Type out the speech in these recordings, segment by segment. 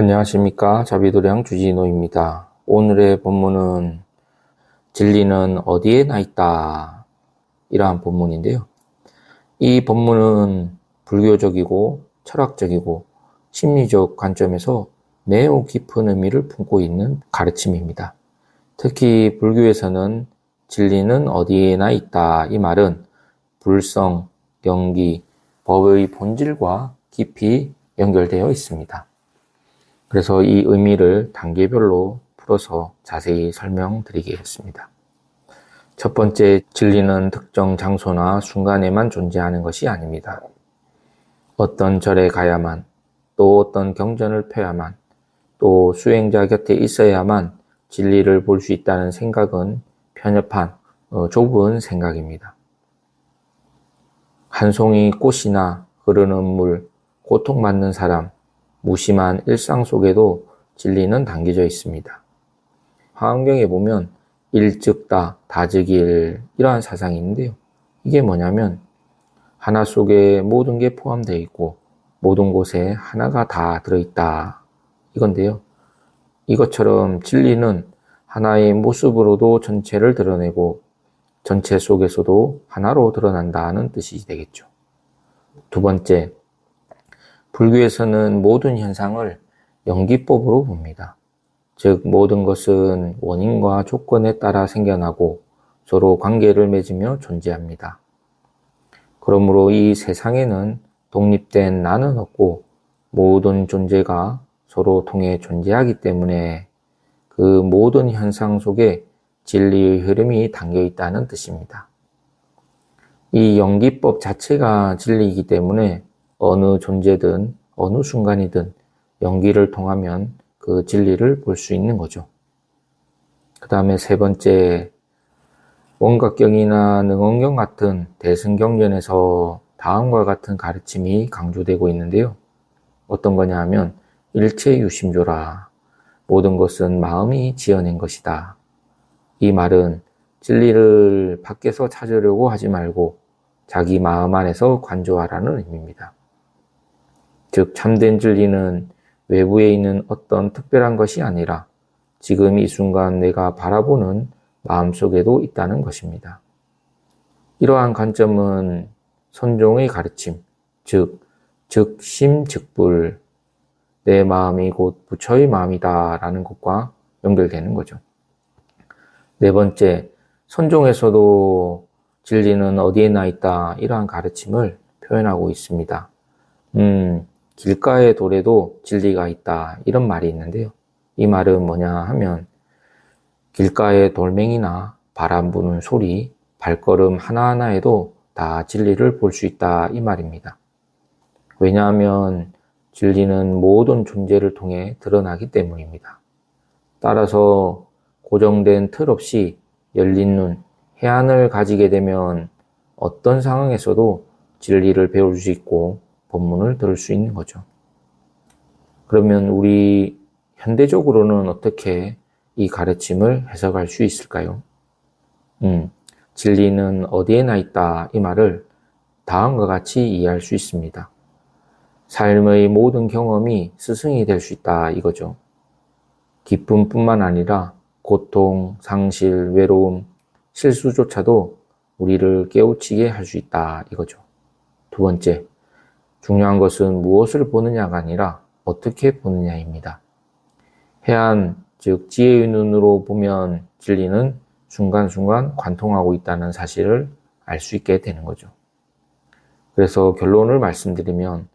안녕하십니까. 자비도량 주진호입니다. 오늘의 본문은 진리는 어디에 나 있다. 이러한 본문인데요. 이 본문은 불교적이고 철학적이고 심리적 관점에서 매우 깊은 의미를 품고 있는 가르침입니다. 특히 불교에서는 진리는 어디에나 있다. 이 말은 불성, 연기, 법의 본질과 깊이 연결되어 있습니다. 그래서 이 의미를 단계별로 풀어서 자세히 설명드리겠습니다. 첫 번째, 진리는 특정 장소나 순간에만 존재하는 것이 아닙니다. 어떤 절에 가야만, 또 어떤 경전을 펴야만, 또 수행자 곁에 있어야만 진리를 볼 수 있다는 생각은 편협한, 어, 좁은 생각입니다. 한 송이 꽃이나 흐르는 물, 고통받는 사람, 무심한 일상 속에도 진리는 담겨져 있습니다. 화엄경에 보면 일즉다, 다즉일 이러한 사상이 있는데요. 이게 뭐냐면 하나 속에 모든 게 포함되어 있고 모든 곳에 하나가 다 들어있다 이건데요. 이것처럼 진리는 하나의 모습으로도 전체를 드러내고 전체 속에서도 하나로 드러난다는 뜻이 되겠죠. 두 번째, 불교에서는 모든 현상을 연기법으로 봅니다. 즉, 모든 것은 원인과 조건에 따라 생겨나고 서로 관계를 맺으며 존재합니다. 그러므로 이 세상에는 독립된 나는 없고 모든 존재가 서로 통해 존재하기 때문에 그 모든 현상 속에 진리의 흐름이 담겨 있다는 뜻입니다. 이 연기법 자체가 진리이기 때문에 어느 존재든 어느 순간이든 연기를 통하면 그 진리를 볼 수 있는 거죠. 그 다음에 세 번째, 원각경이나 능원경 같은 대승경전에서 다음과 같은 가르침이 강조되고 있는데요. 어떤 거냐 하면 일체 유심조라. 모든 것은 마음이 지어낸 것이다. 이 말은 진리를 밖에서 찾으려고 하지 말고 자기 마음 안에서 관조하라는 의미입니다. 즉, 참된 진리는 외부에 있는 어떤 특별한 것이 아니라 지금 이 순간 내가 바라보는 마음 속에도 있다는 것입니다. 이러한 관점은 선종의 가르침, 즉, 즉심 즉불, 내 마음이 곧 부처의 마음이다 라는 것과 연결되는 거죠. 네 번째, 선종에서도 진리는 어디에 나 있다 이러한 가르침을 표현하고 있습니다. 음, 길가의 돌에도 진리가 있다 이런 말이 있는데요. 이 말은 뭐냐 하면 길가의 돌멩이나 바람 부는 소리, 발걸음 하나하나에도 다 진리를 볼 수 있다 이 말입니다. 왜냐하면 진리는 모든 존재를 통해 드러나기 때문입니다. 따라서 고정된 틀 없이 열린 눈, 해안을 가지게 되면 어떤 상황에서도 진리를 배울 수 있고 본문을 들을 수 있는 거죠. 그러면 우리 현대적으로는 어떻게 이 가르침을 해석할 수 있을까요? 음, 진리는 어디에나 있다 이 말을 다음과 같이 이해할 수 있습니다. 삶의 모든 경험이 스승이 될 수 있다 이거죠. 기쁨뿐만 아니라 고통, 상실, 외로움, 실수조차도 우리를 깨우치게 할 수 있다 이거죠. 두 번째, 중요한 것은 무엇을 보느냐가 아니라 어떻게 보느냐입니다. 해안, 즉 지혜의 눈으로 보면 진리는 순간순간 관통하고 있다는 사실을 알 수 있게 되는 거죠. 그래서 결론을 말씀드리면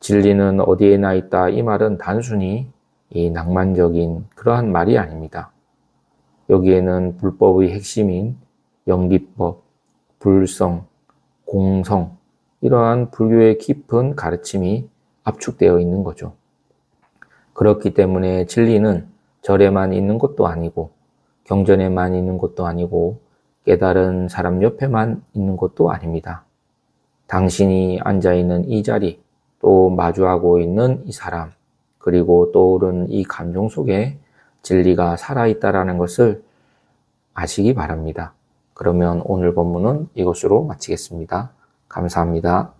진리는 어디에나 있다 이 말은 단순히 이 낭만적인 그러한 말이 아닙니다. 여기에는 불법의 핵심인 연기법, 불성, 공성 이러한 불교의 깊은 가르침이 압축되어 있는 거죠. 그렇기 때문에 진리는 절에만 있는 것도 아니고 경전에만 있는 것도 아니고 깨달은 사람 옆에만 있는 것도 아닙니다. 당신이 앉아 있는 이 자리, 또 마주하고 있는 이 사람, 그리고 떠오른 이 감정 속에 진리가 살아있다라는 것을 아시기 바랍니다. 그러면 오늘 본문은 이것으로 마치겠습니다. 감사합니다.